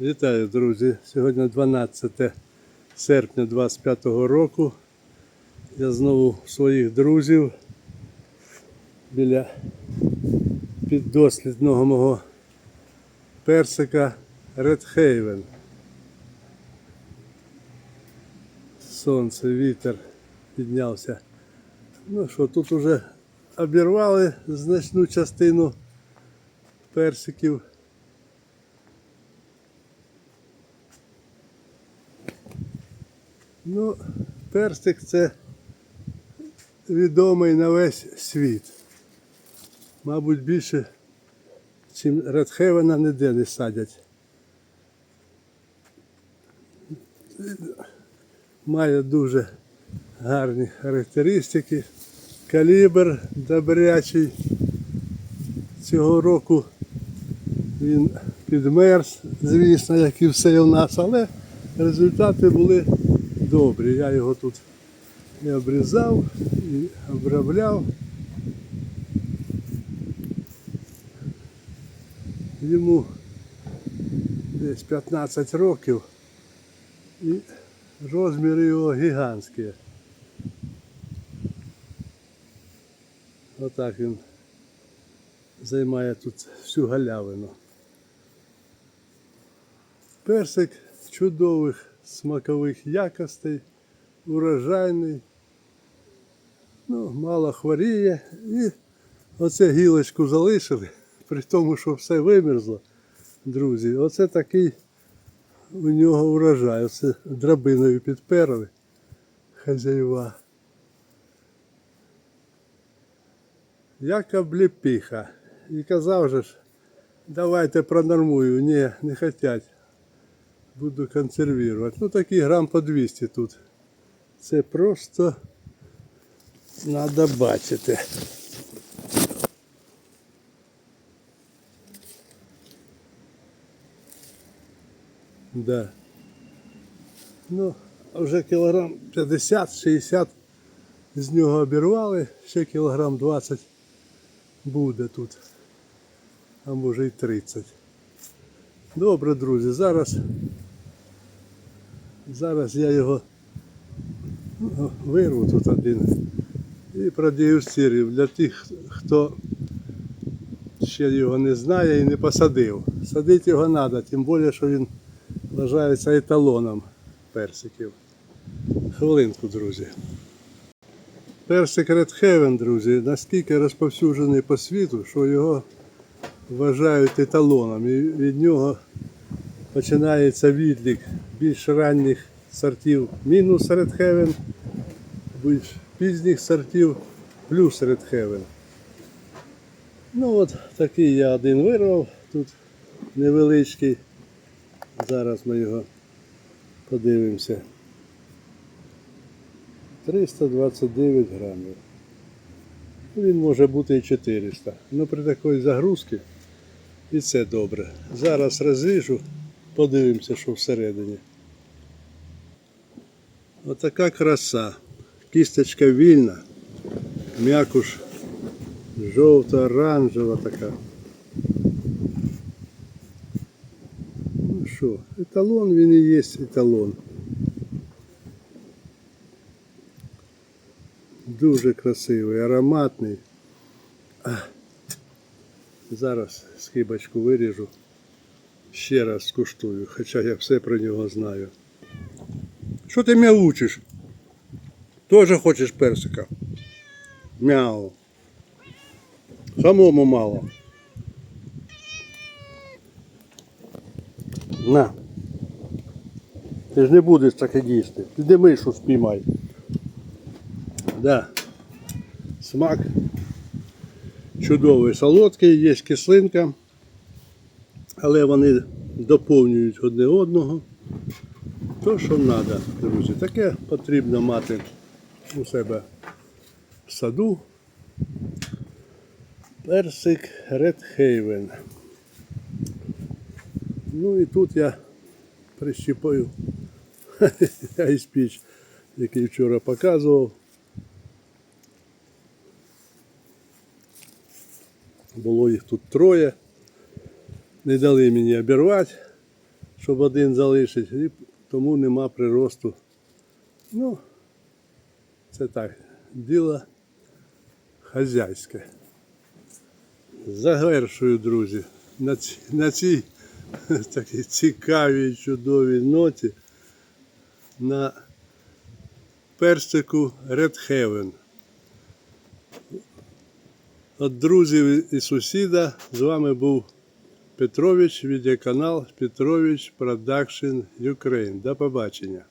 Вітаю, друзі! Сьогодні 12 серпня 25 року. Я знову своїх друзів біля піддослідного мого персика Редхейвен. Сонце, вітер піднявся. Ну що, тут уже обірвали значну частину персиків. Ну, перстик це відомий на весь світ. Мабуть, більше, чим Редхевена ніде не садять. Має дуже гарні характеристики. Калібр добрячий. Цього року він підмерз, звісно, як і все у нас, але результати були добрі. Я його тут і обрізав, і обробляв. Йому десь 15 років і розміри його гігантські. Отак він займає тут всю галявину. Персик чудових смакових якостей, урожайний, ну, мало хворіє і оце гілочку залишили, при тому, що все вимерзло, друзі. Оце такий у нього урожай. Оце драбиною підперли хазяїва. Як обліпіха. І казав же ж, давайте пронормую. Ні, не хотять. Буду консервувати. Ну такі грам по 200 тут. Це просто треба бачити. Да. Ну, вже кілограм 50-60 з нього обірвали, ще кілограм 20 буде тут. А може і 30. Добре, друзі, зараз, зараз я його ну, вирву тут один і продегустирую для тих, хто ще його не знає і не посадив. Садити його треба, тим більше, що він вважається еталоном персиків. Хвилинку, друзі. Персик Red Heaven, друзі, наскільки розповсюджений по світу, що його вважають еталоном. І від нього починається відлік більш ранніх сортів мінус Heaven, більш пізніх сортів плюс Heaven. Ну от такий я один вирвав, тут невеличкий. Зараз ми його подивимося. 329 грамів. Він може бути і 400. Ну при такій загрузці і це добре. Зараз розріжу, подивимося, що всередині. Отака краса. Кісточка вільна, м'якуш жовто-оранжева така. Ну що, еталон він і є еталон. Дуже красивий, ароматний. А, Зараз скибочку виріжу. Ще раз скуштую, хоча я все про нього знаю. Що ти мяучиш? Тоже хочеш персика? Мяу. Самому мало. На. Ти ж не будеш таке їсти. Піди мишу спіймай. Да. Смак чудовий, солодкий, є кислинка, але вони доповнюють одне одного. То, що треба, друзі. Таке потрібно мати у себе в саду. Персик Haven. Ну і тут я прищіпаю айспіч, який вчора показував. Було їх тут троє. Не дали мені обірвати, щоб один залишити, і тому нема приросту. Ну, це так, діло хазяйське. Завершую, друзі, на, ці, на цій такій цікавій чудовій ноті на персику Red Heaven. От друзів і сусіда з вами був Петрович, відеоканал Петрович Продакшн Ukraine. До побачення.